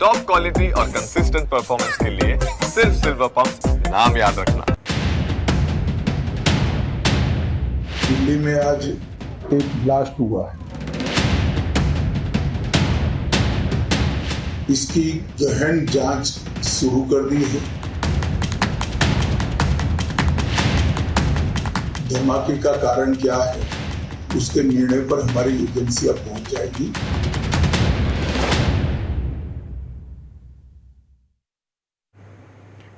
Top quality और consistent performance के लिए सिर्फ़ सिल्वर पंप नाम याद रखना। दिल्ली में आज एक ब्लास्ट हुआ है। इसकी गहन जाँच शुरू कर दी है। धमाके का कारण क्या है, उसके निर्णय पर हमारी एजेंसियाँ पहुँच जाएगी।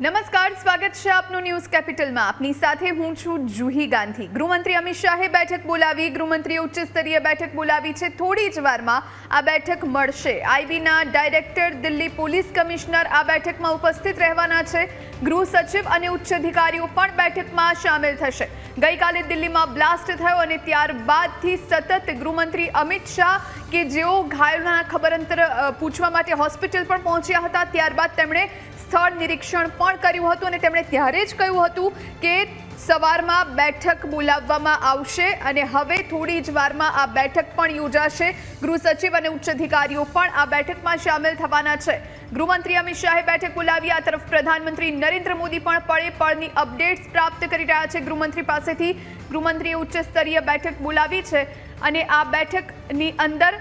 નમસ્કાર, સ્વાગત છે આપનું ન્યૂઝ કેપિટલમાં. આપની સાથે હું છું જુહી ગાંધી. ગૃહમંત્રી અમિત શાહે બેઠક બોલાવી. ગૃહમંત્રીએ ઉચ્ચ સ્તરીય બેઠક બોલાવી છે. થોડી જ વારમાં આ બેઠક મળશે. આઈબીના ડાયરેક્ટર, દિલ્હી પોલીસ કમિશનર આ બેઠકમાં ઉપસ્થિત રહેવાના છે. ગૃહ સચિવ અને ઉચ્ચ અધિકારીઓ પણ બેઠકમાં સામેલ થશે. ગઈકાલે દિલ્હીમાં બ્લાસ્ટ થયો અને ત્યારબાદથી સતત ગૃહમંત્રી અમિત શાહ કે જેઓ ઘાયલોના ખબર અંતર પૂછવા માટે હોસ્પિટલ પણ પહોંચ્યા હતા. ત્યારબાદ તેમણે સ્થળ નિરીક્ષણ પણ કર્યું હતું અને તેમણે ત્યારે જ કહ્યું હતું કે સવારમાં બેઠક બોલાવવામાં આવશે અને હવે થોડી જ વારમાં આ બેઠક પણ યોજાશે. ગૃહ સચિવ અને ઉચ્ચ અધિકારીઓ પણ આ બેઠકમાં સામેલ થવાના છે. ગૃહમંત્રી અમિત શાહે બેઠક બોલાવી, આ તરફ પ્રધાનમંત્રી નરેન્દ્ર મોદી પણ પળે પળની અપડેટ્સ પ્રાપ્ત કરી રહ્યા છે. ગૃહમંત્રી પાસેથી ગૃહમંત્રીએ ઉચ્ચ સ્તરીય બેઠક બોલાવી છે અને આ બેઠકની અંદર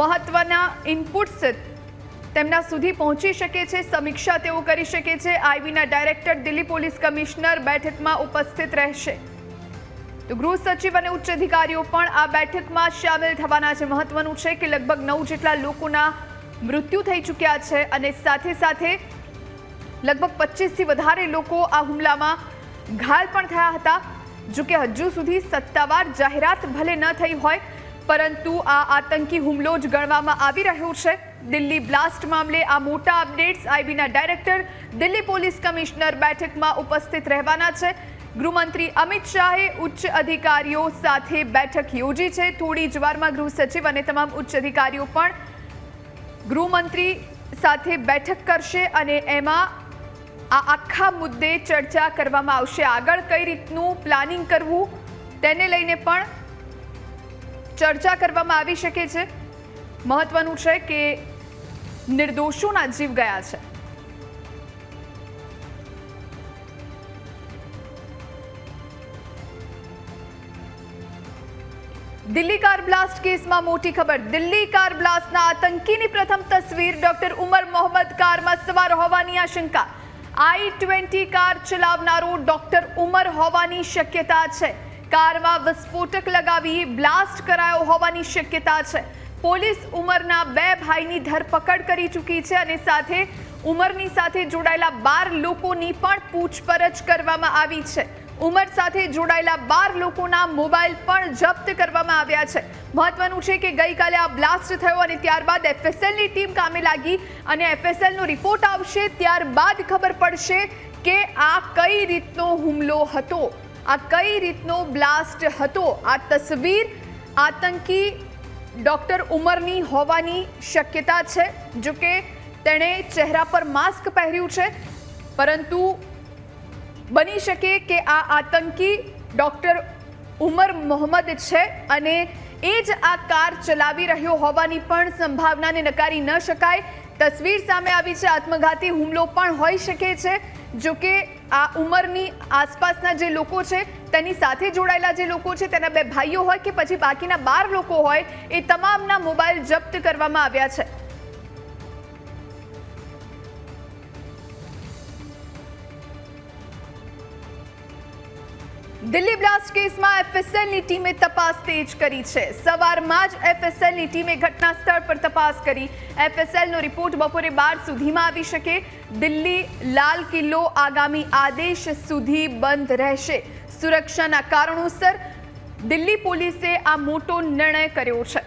મહત્વના ઇનપુટ્સ તેમના સુધી પહોંચી શકે છે. સમીક્ષા તેઓ કરી શકે છે. આઈબીના ડાયરેક્ટર, દિલ્હી પોલીસ કમિશનર બેઠકમાં ઉપસ્થિત રહેશે. તો ગૃહ સચિવ અને ઉચ્ચ અધિકારીઓ પણ આ બેઠકમાં સામેલ થવાના છે. મહત્વનું છે કે લગભગ નવ જેટલા લોકોના મૃત્યુ થઈ ચૂક્યા છે અને સાથે સાથે લગભગ પચીસથી વધારે લોકો આ હુમલામાં ઘાયલ પણ થયા હતા. જો કે હજુ સુધી સત્તાવાર જાહેરાત ભલે ન થઈ હોય, પરંતુ આ આતંકી હુમલો જ ગણવામાં આવી રહ્યો છે. દિલ્હી બ્લાસ્ટ મામલે આ મોટા અપડેટ્સ આઈબીના ડાયરેક્ટર, દિલ્હી પોલીસ કમિશનર બેઠકમાં ઉપસ્થિત રહેવાના છે. ગૃહમંત્રી અમિત શાહે ઉચ્ચ અધિકારીઓ સાથે બેઠક યોજી છે. થોડી જ વારમાં ગૃહ સચિવ અને તમામ ઉચ્ચ અધિકારીઓ પણ ગૃહમંત્રી સાથે બેઠક કરશે અને એમાં આ આખા મુદ્દે ચર્ચા કરવામાં આવશે. આગળ કઈ રીતનું પ્લાનિંગ કરવું તેને લઈને પણ ચર્ચા કરવામાં આવી શકે છે. મહત્વનું છે કે નિર્દોષોના જીવ ગયા છે. દિલ્હી કાર બ્લાસ્ટ કેસમાં મોટી ખબર. દિલ્હી કાર બ્લાસ્ટના આતંકીની પ્રથમ તસવીર ડોક્ટર ઉમર મોહમ્મદ કારમાં સવાર હોવાની આશંકા. આઈ ટ્વેન્ટી કાર ચલાવનારો ડોક્ટર ઉમર હોવાની શક્યતા છે. કારમાં વિસ્ફોટક લગાવી બ્લાસ્ટ કરાયો હોવાની શક્યતા છે. પોલીસ ઉમરના બે ભાઈની ધરપકડ કરી ચૂકી છે અને સાથે ઉમરની સાથે જોડાયેલા બાર લોકોની પણ પૂછપરછ કરવામાં આવી છે. ઉમર સાથે જોડાયેલા બાર લોકોના મોબાઈલ પણ જપ્ત કરવામાં આવ્યા છે. મહત્વનું છે કે ગઈકાલે આ બ્લાસ્ટ થયો અને ત્યારબાદ એફએસએલની ટીમ કામે લાગી અને એફએસએલનો રિપોર્ટ આવશે, ત્યારબાદ ખબર પડશે કે આ કઈ રીતનો હુમલો હતો. આ કઈ રીતનો બ્લાસ્ટ હતો. આ તસવીર આતંકી ડોક્ટર ઉંમરની હોવાની શક્યતા છે, જો કે તેણે ચહેરા પર માસ્ક પહેર્યું છે, પરંતુ બની શકે કે આ આતંકી ડોક્ટર ઉમર મોહમ્મદ છે અને એ જ આ કાર ચલાવી રહ્યો હોવાની પણ સંભાવનાને નકારી ન શકાય. તસવીર સામે આવી છે, આત્મઘાતી હુમલો પણ હોઈ શકે છે, જો કે આ ઉંમરની આસપાસના જે લોકો છે, તેની સાથે જોડાયેલા જે લોકો છે, તેના બે ભાઈઓ હોય કે પછી બાકીના બાર લોકો હોય, એ તમામના મોબાઈલ જપ્ત કરવામાં આવ્યા છે. દિલ્હી બ્લાસ્ટ કેસમાં એફએસએલની ટીમે તપાસ તેજ કરી છે. સવારમાં જ એફએસએલની ટીમે ઘટના સ્થળ પર તપાસ કરી. એફએસએલનો રિપોર્ટ બપોરે બાર સુધીમાં આવી શકે. દિલ્હી લાલ કિલ્લો આગામી આદેશ સુધી બંધ રહેશે. સુરક્ષાના કારણોસર દિલ્હી પોલીસે આ મોટો નિર્ણય કર્યો છે.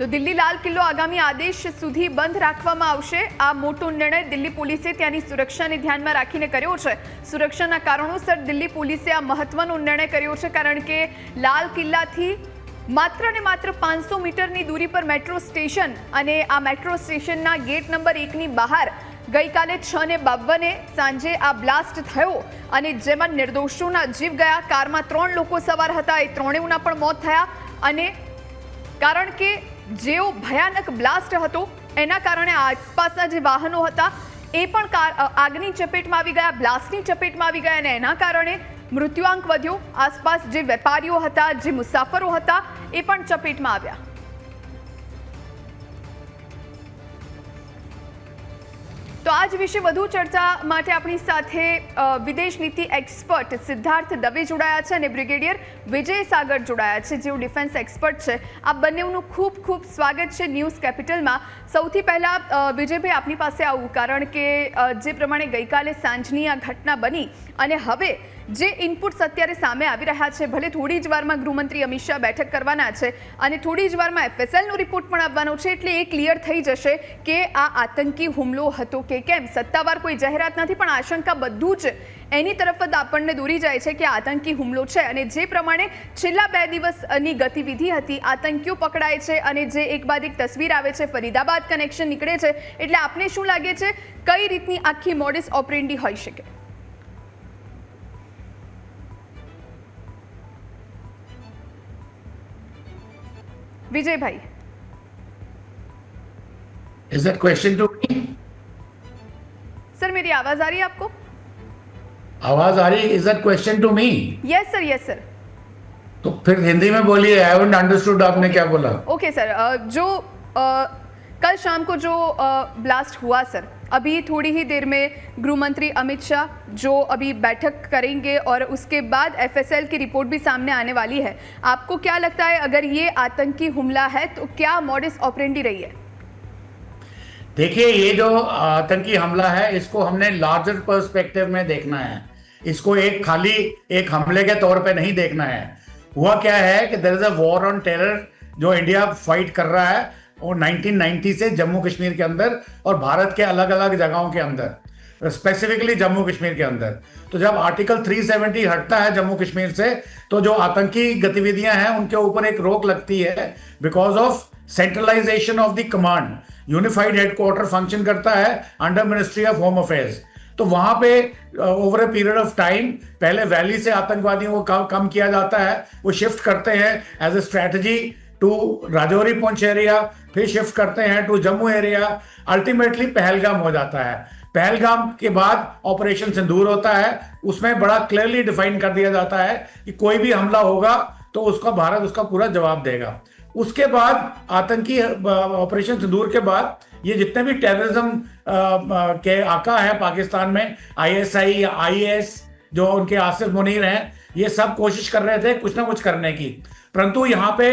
તો દિલ્હી લાલ કિલ્લો આગામી આદેશ સુધી બંધ રાખવામાં આવશે. આ મોટો નિર્ણય દિલ્હી પોલીસે ત્યાંની સુરક્ષાને ધ્યાનમાં રાખીને કર્યો છે. સુરક્ષાના કારણોસર દિલ્હી પોલીસે આ મહત્વનો નિર્ણય કર્યો છે, કારણ કે લાલ કિલ્લાથી માત્ર ને માત્ર પાંચસો મીટરની દૂરી પર મેટ્રો સ્ટેશન અને આ મેટ્રો સ્ટેશનના ગેટ નંબર એકની બહાર ગઈકાલે છ ને બાવને સાંજે આ બ્લાસ્ટ થયો અને જેમાં નિર્દોષોના જીવ ગયા. કારમાં ત્રણ લોકો સવાર હતા, એ ત્રણેયના પણ મોત થયા અને કારણ કે જેવો ભયાનક બ્લાસ્ટ હતો, એના કારણે આસપાસના જે વાહનો હતા, એ પણ આગની ચપેટમાં આવી ગયા, બ્લાસ્ટની ચપેટમાં આવી ગયા અને એના કારણે મૃત્યુઆંક વધ્યો. આસપાસ જે વેપારીઓ હતા, જે મુસાફરો હતા, એ પણ ચપેટમાં આવ્યા. તો આજ વિશે વધુ ચર્ચા માટે આપણી સાથે વિદેશ નીતિ એક્સપર્ટ સિદ્ધાર્થ દવે જોડાયા છે અને બ્રિગેડિયર વિજય સાગર જોડાયા છે, જેઓ ડિફેન્સ એક્સપર્ટ છે. આ બંનેનું ખૂબ ખૂબ સ્વાગત છે ન્યૂઝ કેપિટલમાં. સૌથી પહેલાં વિજયભાઈ, આપની પાસે આવું, કારણ કે જે પ્રમાણે ગઈકાલે સાંજની આ ઘટના બની અને હવે જે ઇનપુટ્સ અત્યારે સામે આવી રહ્યા છે, ભલે થોડી જ વારમાં ગૃહમંત્રી અમિત શાહ બેઠક કરવાના છે અને થોડી જ વારમાં એફએસએલનો રિપોર્ટ પણ આવવાનો છે, એટલે એ ક્લિયર થઈ જશે કે આ આતંકી હુમલો હતો કે કેમ? સત્તાવાર કોઈ જાહેરાત નથી, પણ આશંકા બધું જ એની તરફ જ આપણને દોરી જાય છે કે આ આતંકી હુમલો છે અને જે પ્રમાણે છેલ્લા બે દિવસની ગતિવિધિ હતી આતંકીઓ પકડાય છે અને જે એક બાદ એક તસવીર આવે છે ફરીદાબાદ કનેક્શન નીકળે છે એટલે આપને શું લાગે છે કઈ રીતની આખી મોડિસ ઓપરેન્ડી હોઈ શકે Vijaybhai Is that question to me? Sir मेरी आवाज आ रही है आपको आवाज़ आ रही is that question to me yes sir yes sir तो फिर हिंदी में बोलिए आई हैवंट अंडरस्टूड आपने क्या बोला? ओके सर जो कल शाम को जो ब्लास्ट हुआ सर अभी थोड़ी ही देर में गृह मंत्री अमित शाह जो अभी बैठक करेंगे और उसके बाद एफएसएल की रिपोर्ट भी सामने आने वाली है आपको क्या लगता है अगर ये आतंकी हमला है तो क्या मॉडिस ऑपरेंडी रही है? देखिए, ये जो आतंकी हमला है, इसको हमने लार्जर पर्सपेक्टिव में देखना है। इसको एक खाली एक हमले के तौर पे नहीं देखना है। हुआ क्या है कि there is a war on terror जो इंडिया फाइट कर रहा है और 1990 से जम्मू कश्मीर के अंदर और भारत के अलग अलग जगहों के अंदर स्पेसिफिकली जम्मू कश्मीर के अंदर। तो जब आर्टिकल 370 हटता है जम्मू कश्मीर से तो जो आतंकी गतिविधियाँ हैं, उनके ऊपर एक रोक लगती है because of centralization of the command unified headquarter function करता है under ministry of home affairs तो वहाँ पे over a period of time पहले वैली से आतंकवादियों को कम, किया जाता है वो शिफ्ट करते हैं as a strategy to Rajouri Poonch area फिर शिफ्ट करते हैं to Jammu area ultimately Pahalgam हो जाता है। पहलगाम के बाद ऑपरेशन सिंदूर होता है उसमें बड़ा क्लियरली डिफाइन कर दिया जाता है कि कोई भी हमला होगा तो उसका भारत उसका पूरा जवाब देगा। उसके बाद, आतंकी ऑपरेशन सिंदूर के बाद, ये जितने भी टेररिज्म के आका है पाकिस्तान में आईएसआई आईएस जो उनके आसिफ मुनीर हैं, ये सब कोशिश कर रहे थे कुछ ना कुछ करने की। परंतु यहाँ पे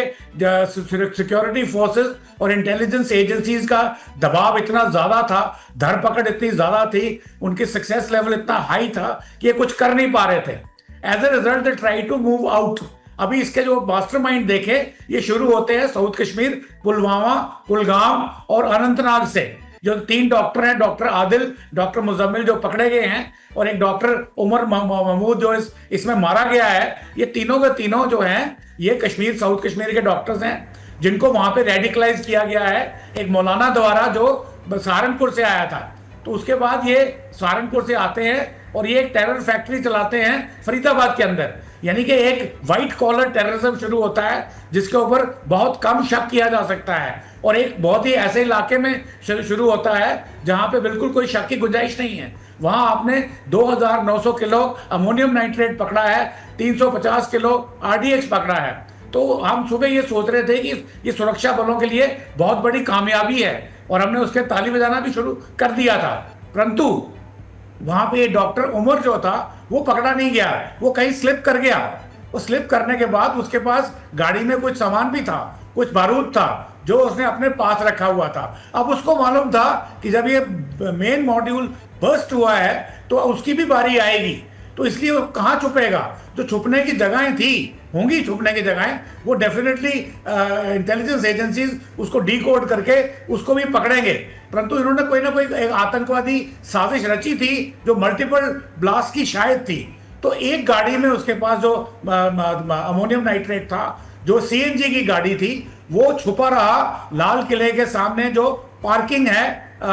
सिक्योरिटी फोर्सेस और इंटेलिजेंस एजेंसीज का दबाव इतना ज़्यादा था, धरपकड़ इतनी ज़्यादा थी, उनकी सक्सेस लेवल इतना हाई था कि ये कुछ कर नहीं पा रहे थे। As a result they try to move out अभी इसके जो मास्टरमाइंड देखे, ये शुरू होते हैं साउथ कश्मीर, पुलवामा, कुलगाम और अनंतनाग से। जो तीन डॉक्टर हैं, डॉक्टर आदिल, डॉक्टर मुजम्मिल जो पकड़े गए हैं, और एक डॉक्टर उमर महमूद जो इस, इसमें मारा गया है, ये तीनों के तीनों जो हैं, ये कश्मीर, साउथ कश्मीर के डॉक्टर्स हैं, जिनको वहाँ पे रेडिकलाइज किया गया है। एक मौलाना द्वारा जो सहारनपुर से आया था। तो उसके बाद ये सहारनपुर से आते हैं और ये एक टेरर फैक्ट्री चलाते हैं फरीदाबाद के अंदर। यानी कि एक वाइट कॉलर टेररिज्म शुरू होता है, जिसके ऊपर बहुत कम शक किया जा सकता है। और एक बहुत ही ऐसे इलाके में शुरू होता है, जहाँ पे बिल्कुल कोई शक की गुंजाइश नहीं है। वहाँ आपने 2900 किलो अमोनियम नाइट्रेट पकड़ा है 350 किलो आरडीएक्स पकड़ा है। तो हम सुबह ये सोच रहे थे कि ये सुरक्षा बलों के लिए बहुत बड़ी कामयाबी है, और हमने उसके ताली बजाना भी शुरू कर दिया था। परंतु वहाँ पे डॉक्टर उमर जो था, वो पकड़ा नहीं गया। वो कहीं स्लिप कर गया। वो स्लिप करने के बाद उसके पास गाड़ी में कुछ सामान भी था, कुछ बारूद था, जो उसने अपने पास रखा हुआ था। अब उसको मालूम था कि जब ये मेन मॉड्यूल बर्स्ट हुआ है तो उसकी भी बारी आएगी। तो इसलिए वो कहाँ छुपेगा? जो छुपने की जगहें थी होंगी छुपने की जगहें। वो डेफिनेटली इंटेलिजेंस एजेंसीज उसको डी करके उसको भी पकड़ेंगे। परंतु इन्होंने कोई ना कोई एक आतंकवादी साजिश रची थी, जो मल्टीपल ब्लास्ट की शायद थी। तो एक गाड़ी में उसके पास जो अमोनियम नाइट्रेट था, जो सीएनजी की गाड़ी थी, वो छुपा रहा लाल किले के सामने जो पार्किंग है अ,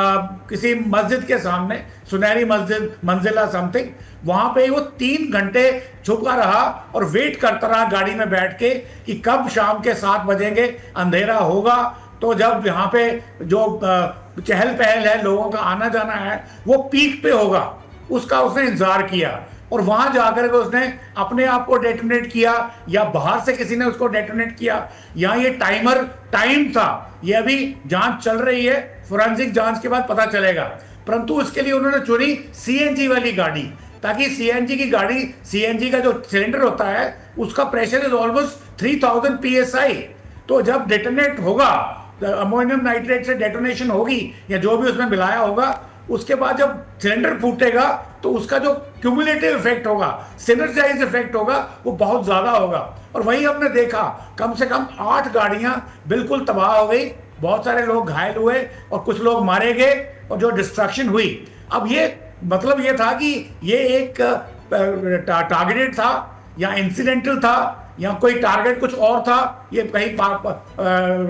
किसी मस्जिद के सामने सुनहरी मस्जिद मंजिला समथिंग वहाँ पे वो तीन घंटे छुपा रहा और वेट करता रहा गाड़ी में बैठ के कि कब शाम के सात बजेंगे अंधेरा होगा। तो जब यहाँ पे जो चहल पहल है लोगों का आना जाना है वो पीक पे होगा। उसका उसने इंतज़ार किया और वहाँ जाकर के उसने अपने आप को डेटोनेट किया या बाहर से किसी ने उसको डेटोनेट किया। या ये टाइमर टाइम था। ये अभी जाँच चल रही है। फोरेंसिक जाँच के बाद पता चलेगा। परंतु उसके लिए उन्होंने चुनी सीएनजी वाली गाड़ी। ताकि सीएनजी की गाड़ी सीएनजी का जो सिलेंडर होता है, उसका प्रेशर इज़ ऑलमोस्ट 3000 psi तो जब डेटोनेट होगा अमोनियम नाइट्रेट से डेटोनेशन होगी, या जो भी उसमें मिलाया होगा, उसके बाद जब सिलेंडर फूटेगा तो उसका जो क्यूमुलेटिव इफ़ेक्ट होगा सिनर्जाइज इफ़ेक्ट होगा, वो बहुत ज़्यादा होगा। और वही हमने देखा, कम से कम आठ गाड़ियाँ बिल्कुल तबाह हो गई। बहुत सारे लोग घायल हुए और कुछ लोग मारे गए और जो डिस्ट्रक्शन हुई। अब ये मतलब ये था कि ये एक टारगेटेड था या इंसिडेंटल था या कोई टारगेट कुछ और था, ये कहीं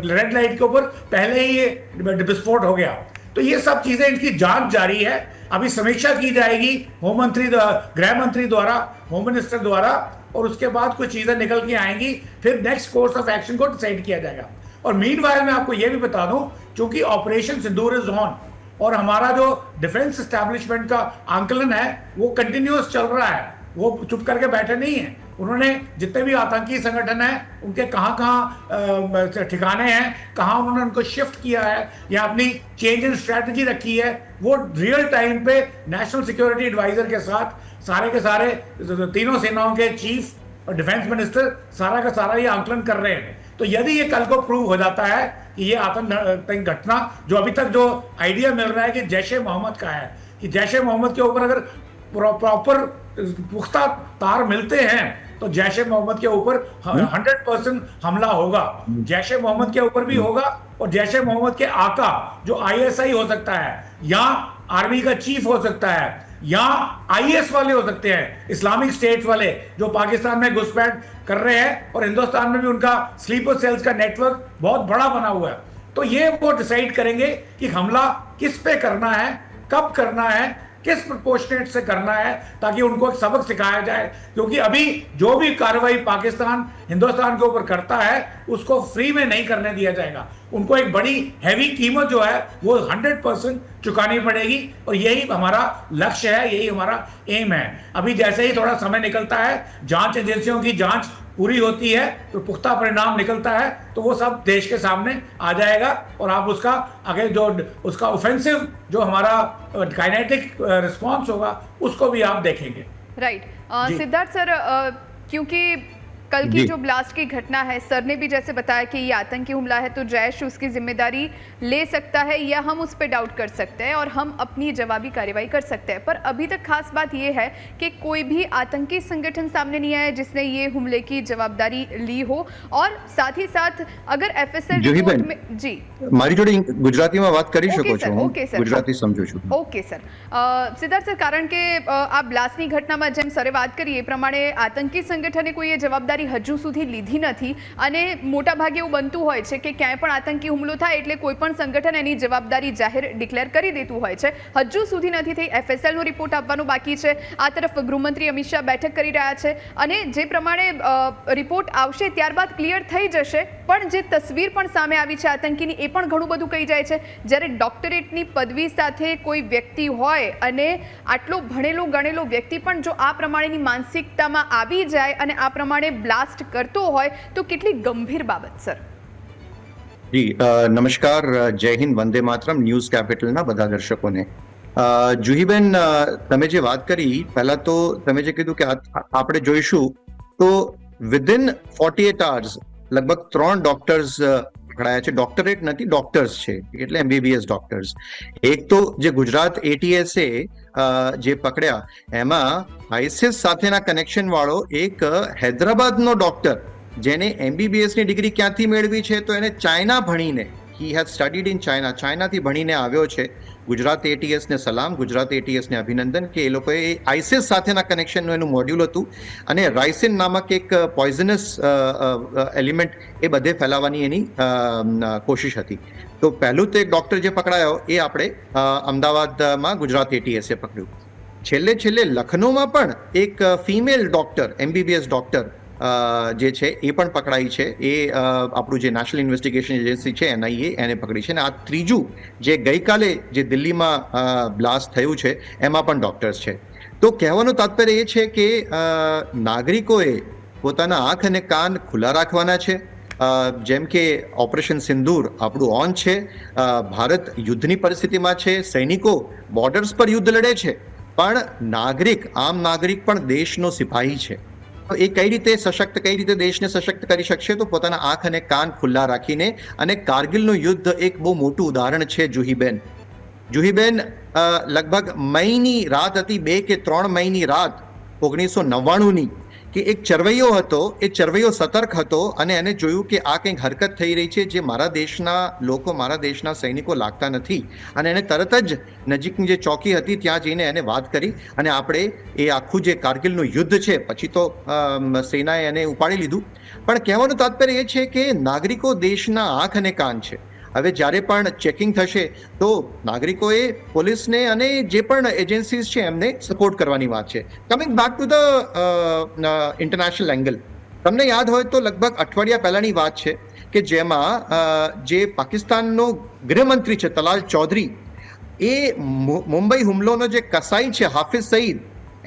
रेड लाइट के ऊपर पहले ही ये विस्फोट हो गया। तो ये सब चीज़ें इनकी जाँच जारी है। अभी समीक्षा की जाएगी होम मंत्री गृह मंत्री द्वारा, होम मिनिस्टर द्वारा और उसके बाद कुछ चीज़ें निकल के आएँगी। फिर नेक्स्ट कोर्स ऑफ़ एक्शन को डिसाइड किया जाएगा। और मीन मैं आपको ये भी बता दूँ, चूँकि ऑपरेशन सिंदूर इज़ ऑन और हमारा जो डिफेंस एस्टैब्लिशमेंट का आंकलन है, वो कंटिन्यूस चल रहा है। वो चुप करके बैठे नहीं है। उन्होंने जितने भी आतंकी संगठन हैं, उनके कहाँ कहाँ ठिकाने हैं, कहाँ उन्होंने उनको शिफ्ट किया है, या अपनी चेंज इन स्ट्रेटजी रखी है, वो रियल टाइम पे नेशनल सिक्योरिटी एडवाइजर के साथ सारे के सारे, तीनों सेनाओं के चीफ और डिफेंस मिनिस्टर सारा का सारा ये आंकलन कर रहे हैं। तो यदि ये कल को प्रूव हो जाता है कि ये आतंक घटना जो अभी तक जो आइडिया मिल रहा है कि जैश ए मोहम्मद का है कि जैश ए मोहम्मद के ऊपर अगर प्रॉपर पुख्ता तार मिलते हैं तो जैश ए मोहम्मद के ऊपर हंड्रेड परसेंट हमला होगा। जैश ए मोहम्मद के ऊपर भी होगा और जैश ए मोहम्मद के आका जो आईएसआई हो सकता है या आर्मी का चीफ हो सकता है या आईएस वाले हो सकते हैं इस्लामिक स्टेट वाले, जो पाकिस्तान में घुसपैठ कर रहे हैं और हिंदुस्तान में भी उनका स्लीपर सेल्स का नेटवर्क बहुत बड़ा बना हुआ है। तो ये वो डिसाइड करेंगे कि हमला किस पे करना है, कब करना है, किस प्रपोर्शनेट से करना है, ताकि उनको एक सबक सिखाया जाए। क्योंकि अभी जो भी कार्रवाई पाकिस्तान, हिंदुस्तान के ऊपर करता है, उसको फ्री में नहीं करने दिया जाएगा। उनको एक बड़ी हैवी कीमत जो है वो 100 परसेंट चुकानी पड़ेगी और यही हमारा लक्ष्य है यही हमारा एम है। अभी जैसे ही थोड़ा समय निकलता है जाँच एजेंसियों की जाँच पूरी होती है तो पुख्ता परिणाम निकलता है तो वो सब देश के सामने आ जाएगा और आप उसका अगर जो उसका ऑफेंसिव जो हमारा काइनेटिक रिस्पॉन्स होगा उसको भी आप देखेंगे। राइट सिद्धार्थ सर क्योंकि कल की जी। जो ब्लास्ट की घटना है सर ने भी जैसे बताया कि ये आतंकी हमला है तो जैश उसकी जिम्मेदारी ले सकता है या हम उस पर डाउट कर सकते हैं और हम अपनी जवाबी कार्रवाई कर सकते हैं पर अभी तक खास बात ये है कि कोई भी आतंकी संगठन सामने नहीं आया जिसने ये हमले की जवाबदारी ली हो और साथ ही साथ अगर एफएसएल જુહી रिपोर्ट બેન. में जी મારી જોડે ઇંગ- ગુજરાતીમાં વાત કરી ઓકે શકો સર, છો હું ઓકે સર. ગુજરાતી સમજુ છું ઓકે સર અ, સિદ્ધાર્થ સર કારણ કે અ, આ બ્લાસ્ટની ઘટનામાં જેમ સરે વાત કરી એ પ્રમાણે આતંકી સંગઠને કોઈએ જવાબદારી હજુ સુધી લીધી નથી અને મોટાભાગે એવું બનતું હોય છે કે ક્યાંય પણ આતંકી હુમલો થાય એટલે કોઈ પણ સંગઠન એની જવાબદારી જાહેર ડિક્લેર કરી દેતું હોય છે. હજુ સુધી નથી થઈ. એફએસએલનો રિપોર્ટ આપવાનો બાકી છે. આ તરફ ગૃહમંત્રી અમિત શાહ બેઠક કરી રહ્યા છે અને જે પ્રમાણે રિપોર્ટ આવશે ત્યારબાદ ક્લિયર થઈ જશે. પણ જે તસવીર પણ સામે આવી છે આતંકીની, એ પણ ઘણું બધું કહી જાય છે. જ્યારે ડોક્ટરેટની પદવી સાથે કોઈ વ્યક્તિ હોય અને આટલો ભણેલો ગણેલો વ્યક્તિ પણ જો આ પ્રમાણેની માનસિકતામાં આવી જાય અને આ પ્રમાણે બ્લાસ્ટ કરતો હોય તો કેટલી ગંભીર બાબત, સર? જી નમસ્કાર જય હિન્દ, વંદે માતરમ, ન્યૂઝ કેપિટલના બધા દર્શકોને. જુહીબેન તમે જે વાત કરી, પહેલા તો તમે જે કીધું કે આપણે જોઈશું, તો વિધિન ફોર્ટી એટ અવર્સ લગભગ ત્રણ ડોક્ટર્સ પકડાયા છે. ડોક્ટરેટ નથી ડોક્ટર્સ છે, એટલે એમબીબીએસ ડોક્ટર્સ એક તો જે ગુજરાત એટીએસએ જે પકડ્યા, એમાં આઈસીએસ સાથેના કનેક્શન વાળો એક હૈદરાબાદનો ડોક્ટર જેને એમબીબીએસની ડિગ્રી ક્યાંથી મેળવી છે, તો એને ચાઇના ભણીને he has studied in China ચાઇનાથી ભણીને આવ્યો છે. ગુજરાત એટીએસને સલામ. ગુજરાત એટીએસને અભિનંદન કે એ લોકોએ આઈસીએસ સાથેના કનેક્શનનું એનું મોડ્યુલ હતું અને રાઇસિન નામક એક પોઈઝનસ એલિમેન્ટ એ બધે ફેલાવવાની એની કોશિશ હતી. તો પહેલું તો એક ડૉક્ટર જે પકડાયો એ આપણે અમદાવાદમાં ગુજરાત એટીએસે પકડ્યું. છેલ્લે છેલ્લે લખનૌમાં પણ એક ફિમેલ ડૉક્ટર એમબીબીએસ ડૉક્ટર જે છે, એ પણ પકડાઈ છે. એ આપણું જે નેશનલ ઇન્વેસ્ટિગેશન એજન્સી છે એનઆઈએ એને પકડી છે. અને આ ત્રીજું જે ગઈકાલે જે દિલ્હીમાં બ્લાસ્ટ થયું છે, એમાં પણ ડૉક્ટર્સ છે. તો કહેવાનું તાત્પર્ય એ છે કે નાગરિકોએ પોતાના આંખ અને કાન ખુલ્લા રાખવાના છે. જેમ કે ઓપરેશન સિંદૂર આપણું ઓન છે. ભારત યુદ્ધની પરિસ્થિતિમાં છે. સૈનિકો બોર્ડર્સ પર યુદ્ધ લડે છે. પણ નાગરિક, આમ નાગરિક પણ દેશનો સિપાહી છે. તો એ કઈ રીતે સશક્ત, કઈ રીતે દેશને સશક્ત કરી શકશે? તો પોતાના આંખ અને કાન ખુલ્લા રાખીને અને કારગિલનું યુદ્ધ એક બહુ મોટું ઉદાહરણ છે જુહીબેન. જુહીબેન લગભગ મઈની રાત હતી, બે કે ત્રણ મઈની રાત, ઓગણીસો નવ્વાણુંની. કે એક ચરવૈયો હતો, એ ચરવૈયો સતર્ક હતો અને એને જોયું કે આ કંઈક હરકત થઈ રહી છે જે મારા દેશના લોકો, મારા દેશના સૈનિકો લાગતા નથી. અને એને તરત જ નજીકની જે ચોકી હતી, ત્યાં જઈને એને વાત કરી અને આપણે એ આખું જે કારગિલનું યુદ્ધ છે, પછી તો સેનાએ એને ઉપાડી લીધું. પણ કહેવાનું તાત્પર્ય એ છે કે નાગરિકો દેશના આંખ અને કાન છે. હવે જ્યારે પણ ચેકિંગ થશે, તો નાગરિકોએ પોલીસને અને જે પણ એજન્સીઝ છે, એમને સપોર્ટ કરવાની વાત છે. Coming back to the international angle તમને યાદ હોય તો લગભગ અઠવાડિયા પહેલાની વાત છે કે જેમાં જે પાકિસ્તાનનો ગૃહમંત્રી છે, તલાલ ચૌધરી, એ મુંબઈ હુમલોનો જે કસાઈ છે, હાફિઝ સઈદ,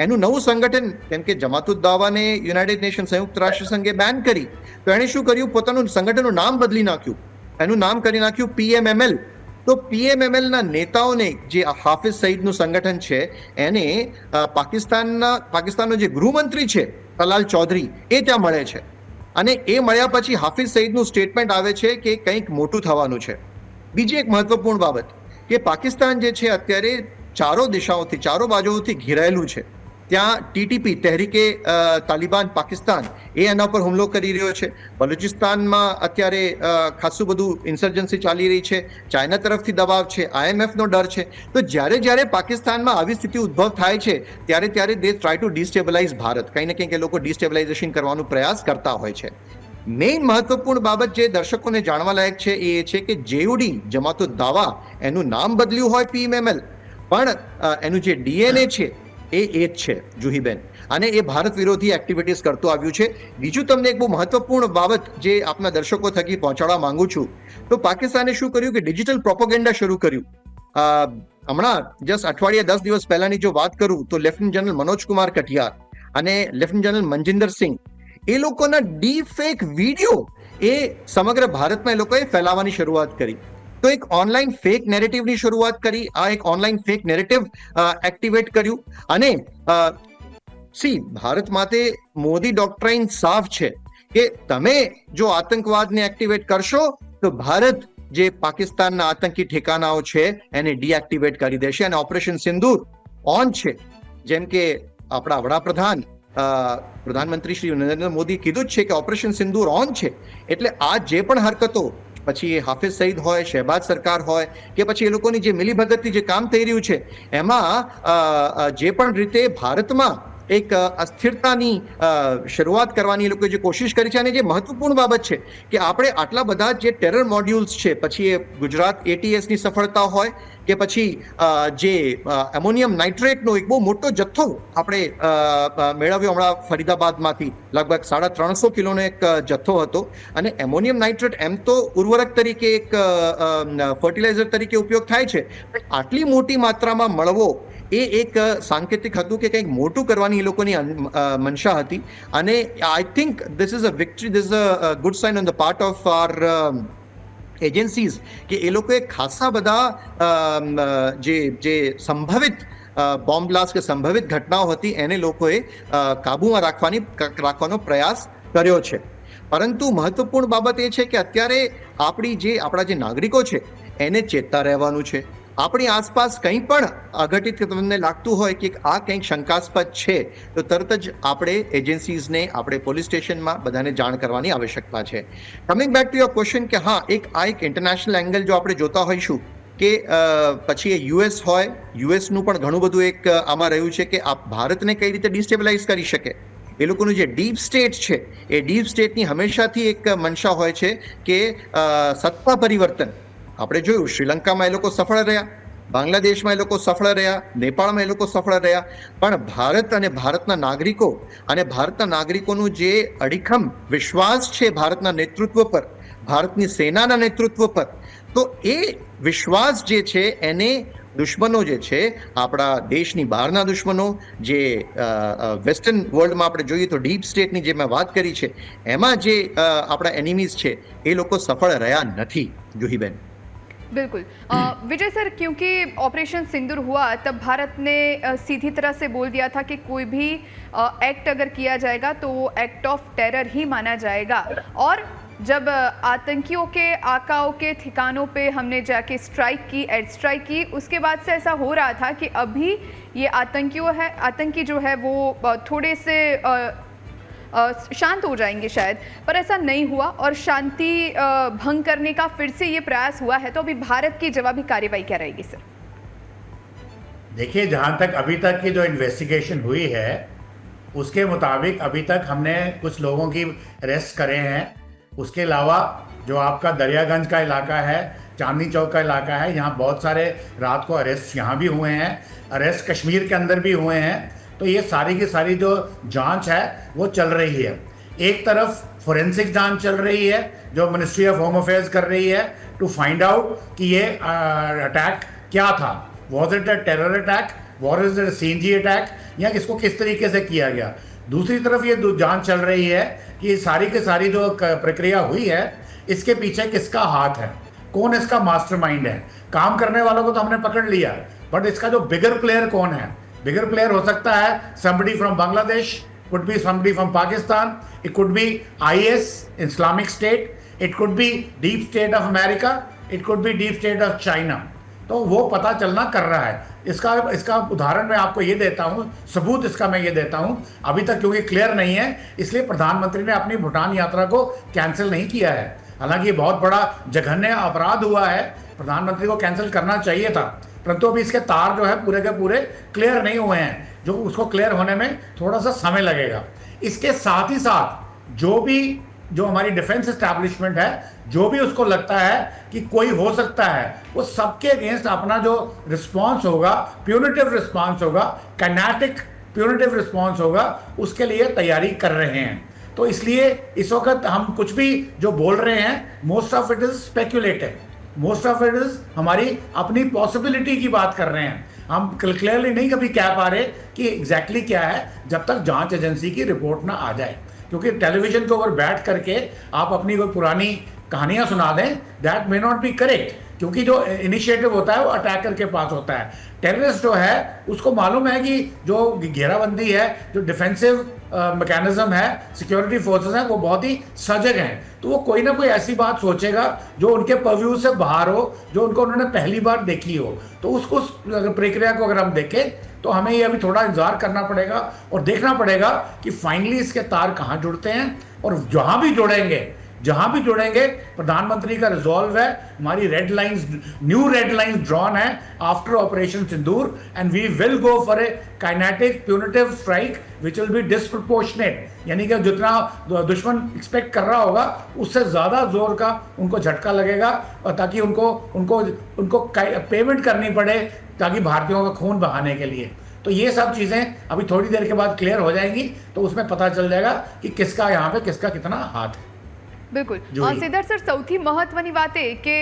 એનું નવું સંગઠન કેમ કે જમાતુદ દાવાને યુનાઇટેડ નેશન સંયુક્ત રાષ્ટ્ર સંઘે બેન કરી, તો એણે શું કર્યું? પોતાનું સંગઠનનું નામ બદલી નાખ્યું. એનું નામ કરી નાખ્યું પીએમએમએલ તો પીએમએમએલના નેતાઓને જે હાફિઝ સઈદનું સંગઠન છે, એને પાકિસ્તાનના, પાકિસ્તાનનો જે ગૃહમંત્રી છે, તલાલ ચૌધરી, એ ત્યાં મળે છે. અને એ મળ્યા પછી હાફિઝ સઈદનું સ્ટેટમેન્ટ આવે છે કે કંઈક મોટું થવાનું છે. બીજી એક મહત્વપૂર્ણ બાબત કે પાકિસ્તાન જે છે અત્યારે ચારો દિશાઓથી, ચારો બાજુઓથી ઘેરાયેલું છે. ત્યાં ટીટીપી, તહેરીકે તાલિબાન, પાકિસ્તાન, એ એના પર હુમલો કરી રહ્યો છે. બલુચિસ્તાનમાં અત્યારે ખાસું બધું ઇન્સર્જન્સી ચાલી રહી છે. ચાઇના તરફથી દબાવ છે. આઈએમએફનો ડર છે. તો જ્યારે જ્યારે પાકિસ્તાનમાં આવી સ્થિતિ ઉદ્ભવ થાય છે, ત્યારે ત્યારે they try to destabilise Bharat. કંઈ ને કંઈક એ લોકો ડિસ્ટેબલાઇઝેશન કરવાનો પ્રયાસ કરતા હોય છે. મેઇન મહત્વપૂર્ણ બાબત જે દર્શકોને જાણવા લાયક છે, એ છે કે જેયુડી જમાતો દાવા, એનું નામ બદલ્યું હોય પીએમએમએલ પણ એનું જે ડીએનએ છે એ એ જ છે, જુહીબેન. અને એ ભારત વિરોધી એક્ટિવિટીઝ કરતું આવ્યું છે. બીજું તમને એક બહુ મહત્વપૂર્ણ બાબત જે આપના દર્શકો થકી પહોંચાડવા માંગુ છું. તો પાકિસ્તાને શું કર્યું કે ડિજિટલ પ્રોપોગેન્ડા શરૂ કર્યું. હમણાં જસ્ટ અઠવાડિયા દસ દિવસ પહેલાની જો વાત કરું તો લેફ્ટનન્ટ જનરલ મનોજ કુમાર કટિયાર અને લેફ્ટનન્ટ જનરલ મનજિંદર સિંહ એ લોકોના ડી ફેક વીડિયો એ સમગ્ર ભારતમાં એ લોકોએ ફેલાવવાની શરૂઆત કરી. તો એક ઓનલાઈન ફેક નેરેટિવની શરૂઆત કરી. આ એક ઓનલાઈન ફેક નેરેટિવ એક્ટિવેટ કર્યું. અને સી ભારત માટે મોદી ડોક્ટ્રાઇન સાફ છે કે તમે જો આતંકવાદને એક્ટિવેટ કરશો, તો ભારત જે પાકિસ્તાનના આતંકી ઠેકાણાઓ છે, એને ડીએક્ટિવેટ કરી દેશે અને ઓપરેશન સિંદૂર ઓન છે. જેમ કે આપણા વડાપ્રધાન પ્રધાનમંત્રી શ્રી નરેન્દ્ર મોદી કીધું જ છે કે ઓપરેશન સિંદૂર ઓન છે. એટલે આ જે પણ હરકતો પછી એ હાફિઝ સઈદ હોય શહેબાજ સરકાર હોય, કે પછી એ લોકોની જે મિલીભગતથી જે કામ થઈ રહ્યું છે, એમાં જે પણ રીતે ભારતમાં એક અસ્થિરતાની શરૂઆત કરવાની એ લોકોએ જે કોશિશ કરી છે અને જે મહત્વપૂર્ણ બાબત છે કે આપણે આટલા બધા જે ટેરર મોડ્યુલ્સ છે, પછી એ ગુજરાત એટીએસની સફળતા હોય કે પછી જે એમોનિયમ નાઇટ્રેટનો એક બહુ મોટો જથ્થો આપણે મેળવ્યો હમણાં ફરીદાબાદમાંથી, લગભગ સાડા ત્રણસો કિલોનો એક જથ્થો હતો. અને એમોનિયમ નાઇટ્રેટ એમ તો ઉર્વરક તરીકે એક ફર્ટિલાઇઝર તરીકે ઉપયોગ થાય છે. પણ આટલી મોટી માત્રામાં મળવો એ એક સાંકેતિક હતું કે કંઈક મોટું કરવાની એ લોકોની મનશા હતી. અને I think this is a victory this a good sign on the part of our agencies કે એ લોકોએ ખાસા બધા જે જે સંભવિત બોમ્બ બ્લાસ્ટ કે સંભવિત ઘટનાઓ હતી એને લોકોએ કાબૂમાં રાખવાની રાખવાનો પ્રયાસ કર્યો છે. પરંતુ મહત્વપૂર્ણ બાબત એ છે કે અત્યારે આપણી જે, આપણા જે નાગરિકો છે, એને ચેતતા રહેવાનું છે. આપણી આસપાસ કંઈ પણ અઘટિત તમને લાગતું હોય કે આ કંઈક શંકાસ્પદ છે, તો તરત જ આપણે એજન્સીઝને, આપણે પોલીસ સ્ટેશનમાં બધાને જાણ કરવાની આવશ્યકતા છે. Coming back to your question કે હા, એક આ એક ઇન્ટરનેશનલ એંગલ જો આપણે જોતા હોઈશું કે પછી એ યુએસ હોય યુએસનું પણ ઘણું બધું એક આમાં રહ્યું છે કે આ ભારતને કઈ રીતે ડિસ્ટેબિલાઇઝ કરી શકે. એ લોકોનું જે ડીપ સ્ટેટ છે, એ ડીપ સ્ટેટની હંમેશાથી એક મનશા હોય છે કે સત્તા પરિવર્તન આપણે જોયું, શ્રીલંકામાં એ લોકો સફળ રહ્યા, બાંગ્લાદેશમાં એ લોકો સફળ રહ્યા, નેપાળમાં એ લોકો સફળ રહ્યા. પણ ભારત અને ભારતના નાગરિકો અને ભારતના નાગરિકોનું જે અડીખમ વિશ્વાસ છે ભારતના નેતૃત્વ પર, ભારતની સેનાના નેતૃત્વ પર, તો એ વિશ્વાસ જે છે એને દુશ્મનો જે છે, આપણા દેશની બહારના દુશ્મનો, જે વેસ્ટર્ન વર્લ્ડમાં આપણે જોઈએ તો ડીપ સ્ટેટની જે મેં વાત કરી છે, એમાં જે આપણા એનિમીઝ છે, એ લોકો સફળ રહ્યા નથી, જુહીબેન. बिल्कुल। विजय सर, क्योंकि ऑपरेशन सिंदूर हुआ, तब भारत ने सीधी तरह से बोल दिया था कि कोई भी एक्ट अगर किया जाएगा तो वो एक्ट ऑफ़ टेरर ही माना जाएगा। और जब आतंकियों के, आकाओं के ठिकानों पे हमने जाके स्ट्राइक की एड स्ट्राइक की, उसके बाद से ऐसा हो रहा था कि अभी ये आतंकियों है, आतंकी जो है वो थोड़े से शांत हो जाएँगे शायद, पर ऐसा नहीं हुआ और शांति भंग करने का फिर से ये प्रयास हुआ है तो अभी भारत की जवाबी कार्रवाई क्या रहेगी, सर? देखिए, जहाँ तक अभी तक की जो इन्वेस्टिगेशन हुई है, उसके मुताबिक अभी तक हमने कुछ लोगों की अरेस्ट करे हैं। उसके अलावा जो आपका दरियागंज का इलाका है, चांदनी चौक का इलाका है, यहाँ बहुत सारे रात को अरेस्ट यहाँ भी हुए हैं। अरेस्ट कश्मीर के अंदर भी हुए हैं। तो ये सारी की सारी जो जाँच है, वो चल रही है। एक तरफ़ फोरेंसिक जाँच चल रही है, जो मिनिस्ट्री ऑफ़ होम अफेयर्स कर रही है टू फाइंड आउट कि ये अटैक क्या था। Was it a terror attack or is it सी जी अटैक या इसको किस तरीके से किया गया? दूसरी तरफ़ ये जाँच चल रही है कि सारी की सारी जो प्रक्रिया हुई है, इसके पीछे किसका हाथ है? कौन इसका मास्टरमाइंड है? काम करने वालों को तो हमने पकड़ लिया बट इसका जो बिगर प्लेयर कौन है? बिगर प्लेयर हो सकता है। Somebody from Bangladesh could be somebody from Pakistan, it could be IS, Islamic State, it could be Deep State of America, it could be Deep State of China. तो वो पता चलना कर रहा है। इसका इसका उदाहरण मैं आपको ये देता हूँ। सबूत इसका मैं ये देता हूँ। अभी तक क्योंकि क्लियर नहीं है इसलिए प्रधानमंत्री ने अपनी भूटान यात्रा को कैंसिल नहीं किया है। हालाँकि ये बहुत बड़ा जघन्य अपराध हुआ है। प्रधानमंत्री को कैंसिल करना चाहिए था। परंतु अभी इसके तार जो है पूरे के पूरे क्लियर नहीं हुए हैं, जो उसको क्लियर होने में थोड़ा सा समय लगेगा। इसके साथ ही साथ, जो भी, जो हमारी डिफेंस एस्टैब्लिशमेंट है, जो भी उसको लगता है कि कोई हो सकता है, वो सबके अगेंस्ट अपना जो रिस्पॉन्स होगा प्यूनिटिव रिस्पॉन्स होगा कैनेटिक प्यूनिटिव रिस्पॉन्स होगा, उसके लिए तैयारी कर रहे हैं। तो इसलिए इस वक्त हम कुछ भी जो बोल रहे हैं most of it is speculative most of it is हमारी अपनी पॉसिबिलिटी की बात कर रहे हैं। हम क्लियरली नहीं कभी कह पा रहे कि एग्जैक्टली exactly क्या है जब तक जाँच एजेंसी की रिपोर्ट ना आ जाए। क्योंकि टेलीविज़न के ऊपर बैठ करके आप अपनी कोई पुरानी कहानियाँ सुना दें that may not be correct क्योंकि जो इनिशिएटिव होता है वो अटैकर के पास होता है। टेररिस्ट जो है, उसको मालूम है कि जो घेराबंदी है, जो डिफेंसिव मैकेनिज्म है सिक्योरिटी फोर्सेस हैं, वो बहुत ही सजग हैं। तो वो कोई ना कोई ऐसी बात सोचेगा जो उनके परव्यू से बाहर हो, जो उनको उन्होंने पहली बार देखी हो। तो उसको उस प्रक्रिया को अगर हम देखें तो हमें ये अभी थोड़ा इंतज़ार करना पड़ेगा और देखना पड़ेगा कि फाइनली इसके तार कहाँ जुड़ते हैं और जहाँ भी जुड़ेंगे जहाँ भी जुड़ेंगे, प्रधानमंत्री का रिजॉल्व है, हमारी red lines new red lines drawn है after operation Sindoor and we will go for a kinetic punitive strike which will be disproportionate यानी कि जितना दुश्मन एक्सपेक्ट कर रहा होगा, उससे ज़्यादा ज़ोर का उनको झटका लगेगा, और ताकि उनको उनको उनको पेमेंट करनी पड़े, ताकि भारतीयों का खून बहाने के लिए। तो ये सब चीज़ें अभी थोड़ी देर के बाद क्लियर हो जाएँगी तो उसमें पता चल जाएगा कि किसका यहाँ पे किसका कितना हाथ है। બિલકુલ જોઈ. સિદ્ધાર્થ સર સૌથી મહત્વની વાત એ કે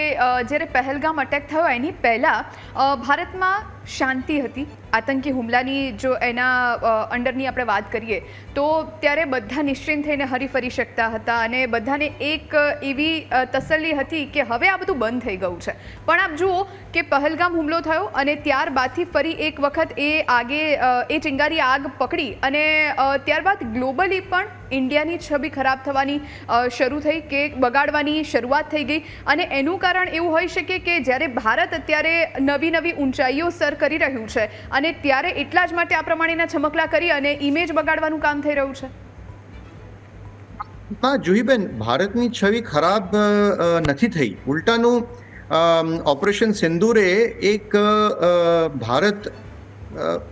જ્યારે પહેલગામ અટેક થયો એની પહેલાં ભારતમાં શાંતિ હતી. આતંકી હુમલાની જો એના અંડરની આપણે વાત કરીએ, તો ત્યારે બધા નિશ્ચિંત થઈને હરીફરી શકતા હતા અને બધાને એક એવી તસલ્લી હતી કે હવે આ બધું બંધ થઈ ગયું છે. પણ આપ જુઓ કે પહલગામ હુમલો થયો અને ત્યારબાદથી ફરી એક વખત એ આગે એ ચિંગારી આગ પકડી અને ત્યારબાદ ગ્લોબલી પણ ઇન્ડિયાની છબી ખરાબ થવાની શરૂ થઈ કે બગાડવાની શરૂઆત થઈ ગઈ. અને એનું કારણ એવું હોઈ શકે કે જ્યારે ભારત અત્યારે નવી નવી ઊંચાઈઓ સર કરી રહ્યું છે. અને ત્યારે એટલા જ માટે આ પ્રમાણેના છમકલા કરી અને ઇમેજ બગાડવાનું કામ થઈ રહ્યું છે. હા, જુહીબેન, ભારતની છબી ખરાબ નથી થઈ. ઉલટાનું ઓપરેશન સિંદુરે એક ભારત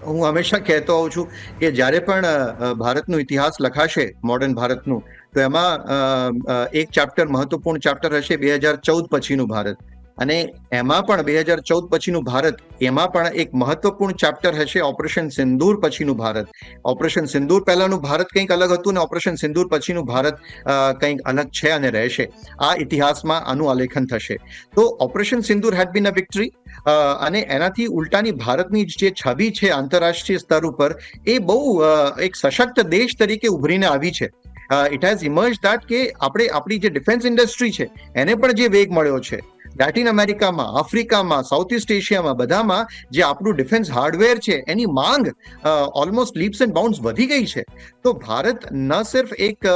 હું હંમેશા કહેતો હોઉં છું કે જ્યારે પણ ભારતનો ઇતિહાસ લખાશે મોડર્ન ભારતનું, તો એમાં એક ચેપ્ટર મહત્વપૂર્ણ ચેપ્ટર હશે બે હજાર ચૌદ પછીનું ભારત. અને એમાં પણ બે હજાર ચૌદ પછીનું ભારત, એમાં પણ એક મહત્વપૂર્ણ ચેપ્ટર હશે ઓપરેશન સિંદૂર પછીનું ભારત. ઓપરેશન સિંદૂર પહેલાનું ભારત કંઈક અલગ હતું ને ઓપરેશન સિંદૂર પછીનું ભારત કંઈક અલગ છે અને રહેશે. આ ઇતિહાસમાં આનું આલેખન થશે. તો ઓપરેશન સિંદૂર હેડ બીન અ વિક્ટરી અને એનાથી ઉલટાની ભારતની જે છબી છે આંતરરાષ્ટ્રીય સ્તર ઉપર, એ બહુ એક સશક્ત દેશ તરીકે ઉભરીને આવી છે. ઇટ હેઝ ઇમર્જ દેટ કે આપણે આપણી જે ડિફેન્સ ઇન્ડસ્ટ્રી છે, એને પણ જે વેગ મળ્યો છે લેટિન અમેરિકામાં આફ્રિકામાં સાઉથ ઇસ્ટ એશિયામાં બધામાં જે આપણું ડિફેન્સ હાર્ડવેર છે, એની માંગ ઓલમોસ્ટ લીપ્સ એન્ડ બાઉન્ડ્સ વધી ગઈ છે. તો ભારત ન સિર્ફ એક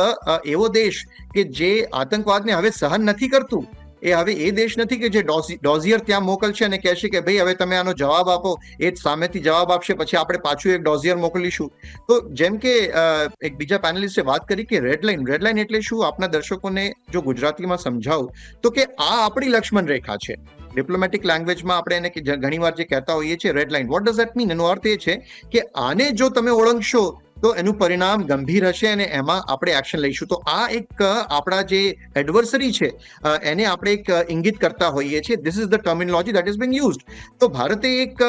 એવો દેશ કે જે આતંકવાદને હવે સહન નથી કરતું એ હવે એ દેશ નથી કે જે ડોઝી- ડોઝિયર ત્યાં મોકલશે અને કહેશે કે ભાઈ, હવે તમે આનો જવાબ આપો. એ જ સામેથી જવાબ આપશે, પછી આપણે પાછું એક ડોઝિયર મોકલીશું. તો જેમ કે એક બીજા પેનલિસ્ટે વાત કરી કે રેડ લાઇન રેડ લાઇન એટલે શું? આપના દર્શકોને જો ગુજરાતીમાં સમજાવું, તો કે આ આપણી લક્ષ્મણ રેખા છે. ડિપ્લોમેટિક લેંગ્વેજમાં આપણે એને ઘણીવાર જે કહેતા હોઈએ છીએ red line what does that mean એનો અર્થ એ છે કે આને જો તમે ઓળંગશો તો એનું પરિણામ ગંભીર હશે અને એમાં આપણે એક્શન લઈશું. તો આ એક આપણા જે એડવર્સરી છે એને આપણે એક ઇંગિત કરતા હોઈએ છીએ. This is the terminology that is being used તો ભારતે એક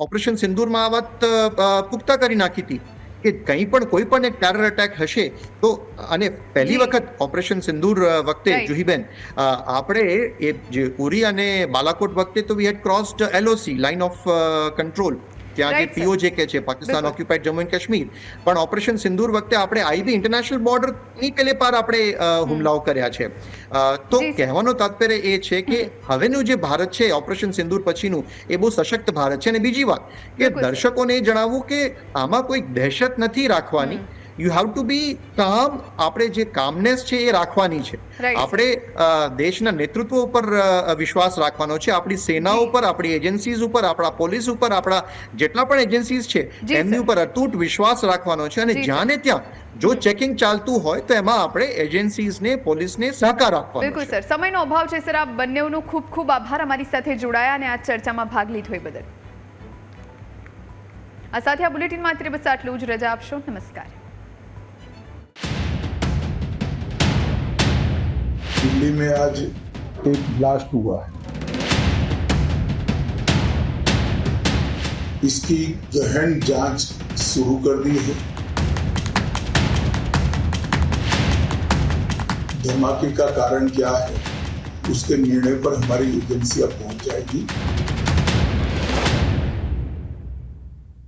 ઓપરેશન સિંદૂરમાં આ વાત પુખ્તા કરી નાખી હતી કે કંઈ પણ કોઈ પણ એક ટેરર અટેક હશે તો અને પહેલી વખત ઓપરેશન સિંદૂર વખતે જુહીબેન આપણે એ જે ઉરી અને બાલાકોટ વખતે તો we had crossed LOC line of control ત્યાં જે પીઓજે કે છે પાકિસ્તાન બિલકુલ. ઓક્યુપાઈડ જમ્મુ એન્ડ કાશ્મીર પણ ઓપરેશન સિંદૂર વખતે આપણે આઈબી ઇન્ટરનેશનલ બોર્ડરની પેલે પાર આપણે હુમલાઓ કર્યા છે. તો કહેવાનો તાત્પર્ય એ છે કે હવેનું જે ભારત છે ઓપરેશન સિંદૂર પછીનું એ બહુ સશક્ત ભારત છે. અને બીજી વાત કે દર્શકોને એ જણાવવું કે આમાં કોઈ દહેશત નથી રાખવાની. યુ હેવ ટુ બી કામ આપણે જે કામનેસ છે એ રાખવાની છે. આપણે દેશના નેતૃત્વ ઉપર વિશ્વાસ રાખવાનો છે. આપણી સેના ઉપર આપણી એજન્સીઝ ઉપર આપણા પોલીસ ઉપર આપણા જેટલા પણ એજન્સીઝ છે એમની ઉપર અતૂટ વિશ્વાસ રાખવાનો છે. અને જ્યાં ને ત્યાં જો ચેકિંગ ચાલતું હોય તો એમાં આપણે એજન્સીઝને પોલીસને સહકાર આપવાનો બિલકુલ સર સમયનો અભાવ છે સર આપ બંનેઓનો ખૂબ ખૂબ આભાર અમારી સાથે જોડાયા અને આ ચર્ચામાં ભાગ લીધો એ બદલ. આ સાથે આ બુલેટિનમાં અત્યારે બસ આટલું જ. રજા આપશો. નમસ્કાર. दिल्ली में आज एक ब्लास्ट हुआ है। इसकी गहन जाँच शुरू कर दी है। धमाके का कारण क्या है, उसके निर्णय पर हमारी एजेंसियाँ पहुँच जाएगी।